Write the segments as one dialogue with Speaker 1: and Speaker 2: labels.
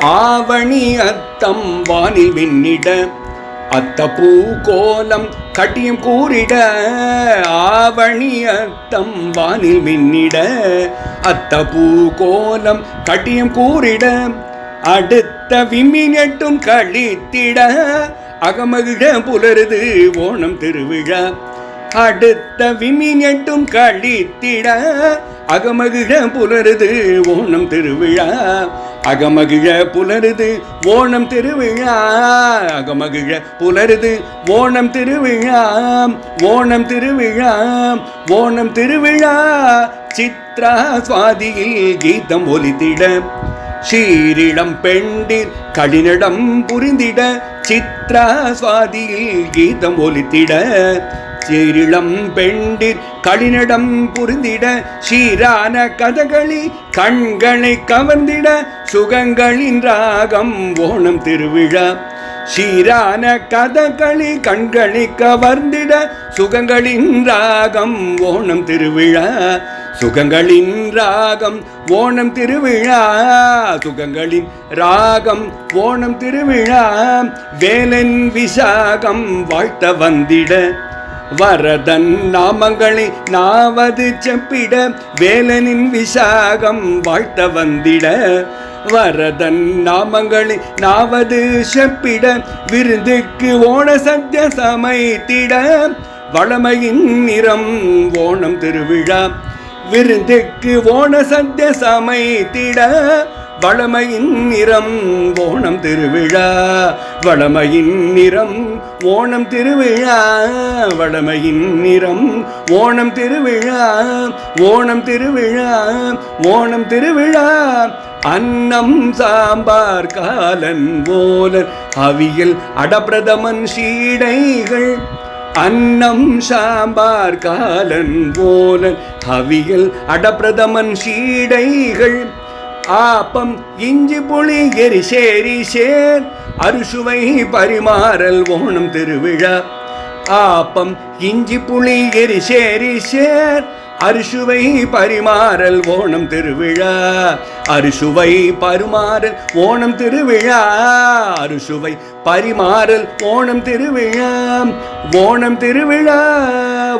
Speaker 1: ஆவணி அத்தம் வானில் விண்ணிட அத்த பூ கோலம் கட்டியும் கூறிட. ஆவணி அத்தம் வானில் விண்ணிட அத்த பூ கோலம் கட்டியும் கூறிட. அடுத்த விம்மினட்டும் கழித்திட அகமகிழ புலருது ஓணம் திருவிழா. அடுத்த விமினட்டும் கழித்திட அகமகிழ புலருது ஓணம் திருவிழா. அகமகிழ புலருது ஓணம் திருவிழா. அகமகிழ புலருது ஓணம் திருவிழா. ஓணம் திருவிழா. ஓணம் திருவிழா. சித்ரா சுவாதியில் கீதம் ஒலித்திட. சீரிடம் பெண்டில் கடினிடம் புரிந்திட. சித்ரா சுவாதியில் கீதம் ஒலித்திட. சீரிளம் பெண்டிர் கடினிடம் புரிந்திட சீரான கதகளி கண்களை கவர்ந்திட சுகங்களின் ராகம் ஓணம் திருவிழா. சீரான கதகளி கண்களை கவர்ந்திட சுகங்களின் ராகம் ஓணம் திருவிழா. சுகங்களின் ராகம் ஓணம் திருவிழா. சுகங்களின் ராகம் ஓணம் திருவிழா. வேலன் விசாகம் வாழ்த்த வந்திட. வரதன் நாமங்களை நாவது செப்பிட வேலனின் விசாகம் வாழ்த்த வந்திட. வரதன் நாமங்களை நாவது செப்பிட விருந்துக்கு ஓண சத்திய சமைத்திட. வளமையின் நிறம் ஓணம் திருவிழா விருந்துக்கு ஓண சத்திய சமைத்திட. வளமையின் நிறம் ஓணம் திருவிழா. வளமையின் நிறம் ஓணம் திருவிழா. வளமையின் நிறம் ஓணம் திருவிழா. ஓணம் திருவிழா. ஓணம் திருவிழா. அன்னம் சாம்பார் காலன் ஓலன் அவியல் அடப்பிரதமன் சீடைகள். அன்னம் சாம்பார் காலன் போலன் அவியல் அடப்பிரதமன் சீடைகள். ஆப்பம் இஞ்சி புளி எரிசேரி சேர் அறுசுவை பரிமாறல் ஓணம் திருவிழா. ஆப்பம் இஞ்சி புளி எரிசேரி சேர் அரிசுவை பரிமாறல் ஓணம் திருவிழா. அரிசுவை பரிமாறல் ஓணம் திருவிழா. அரிசுவை பரிமாறல் ஓணம் திருவிழா. ஓணம் திருவிழா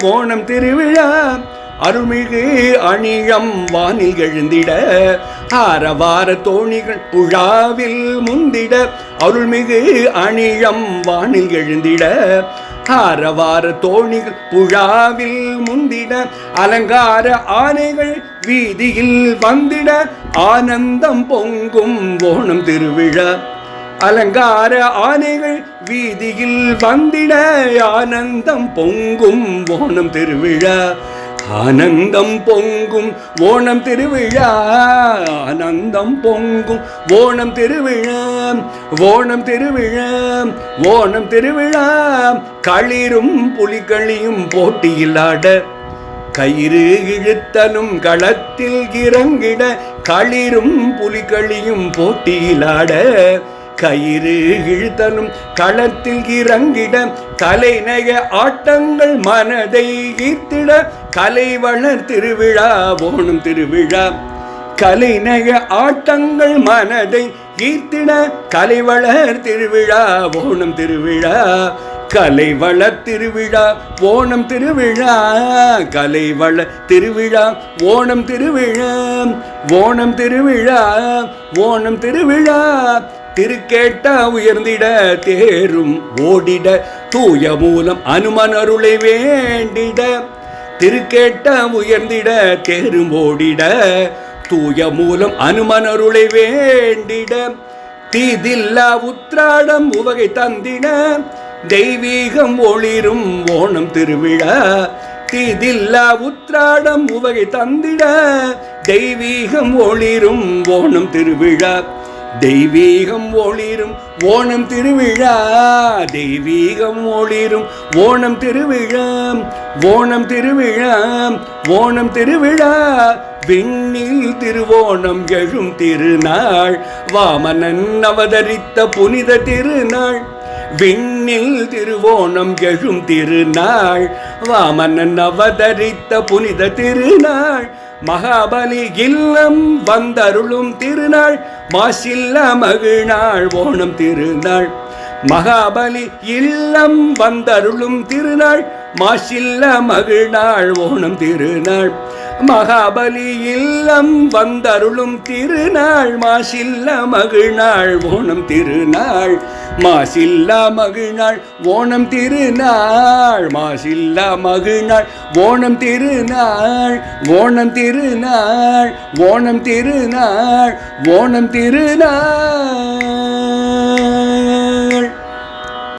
Speaker 1: ஓணம் திருவிழா. அருள்மிகு அணியம் வானில் எழுந்திட ஆரவார தோணிகள் புழாவில் முந்திட அருள்மிகு அணியம் வானில் எழுந்திட ஆரவார தோணிகள் புழாவில் முந்திட அலங்கார ஆனைகள் வீதியில் வந்திட ஆனந்தம் பொங்கும் ஓணம் திருவிழா. அலங்கார ஆனைகள் வீதியில் வந்திட ஆனந்தம் பொங்கும் ஓணம் திருவிழா. ஆனந்தம் பொங்கும் ஓணம் திருவிழா. ஆனந்தம் பொங்கும் ஓணம் திருவிழா. ஓணம் திருவிழா. ஓணம் திருவிழா. களிரும் புலிகளியும் போட்டியிலாட கயிறு இழுத்தலும் களத்தில் இறங்கிட. களிரும் புலிகளியும் போட்டியிலாட கயிறு இழுதலும் களத்தில் இறங்கிட கலைநய ஆட்டங்கள் மனதை ஈர்த்திட கலை வளர் திருவிழா ஓணம் திருவிழா. கலைநய ஆட்டங்கள் மனதை ஈர்த்திட கலைவளர் திருவிழா ஓணம் திருவிழா. கலைவள திருவிழா ஓணம் திருவிழா கலைவள திருவிழா ஓணம் திருவிழா ஓணம் திருவிழா ஓணம் திருவிழா. திருக்கேட்டா உயர்ந்திட தேரும் ஓடிட தூய மூலம் அனுமன் அருளை வேண்டிட. திருக்கேட்டா உயர்ந்திட தேரும் ஓடிட தூய மூலம் அனுமன் அருளை வேண்டிட. தீதில்லா உத்ராடம் உவகை தந்திட தெய்வீகம் ஒளிரும் ஓணம் திருவிழா. தீதில்லா உத்ராடம் உவகை தந்திட. தெய்வீகம் ஒளிரும் ஓணம் திருவிழா. தெய்வீகம் ஒளிரும் ஓணம் திருவிழா. தெய்வீகம் ஒளிரும் ஓணம் திருவிழா. ஓணம் திருவிழா. ஓணம் திருவிழா. விண்ணில் திருவோணம் எழும் திருநாள். வாமனன் அவதரித்த புனித திருநாள். விண்ணில் திருவோணம் எழும் திருநாள் வாமனன் அவதரித்த புனித திருநாள் மகாபலி இல்லம் வந்தருளும் திருநாள் மாசில்ல மகிழ்நாள் ஓணம் திருநாள். மகாபலி இல்லம் வந்தருளும் திருநாள் மாசில்ல மகிழ்நாள் ஓணம் திருநாள். மகாபலி இல்லம் வந்தருளும் திருநாள் மாசில்ல மகிழ்நாள் ஓணம் திருநாள் மாசில்லா மகிழ்நாள் ஓணம் திருநாள் மாசில்லா மகிழ்நாள் ஓணம் திருநாள் ஓணம் திருநாள் ஓணம் திருநாள் ஓணம் திருநாள்.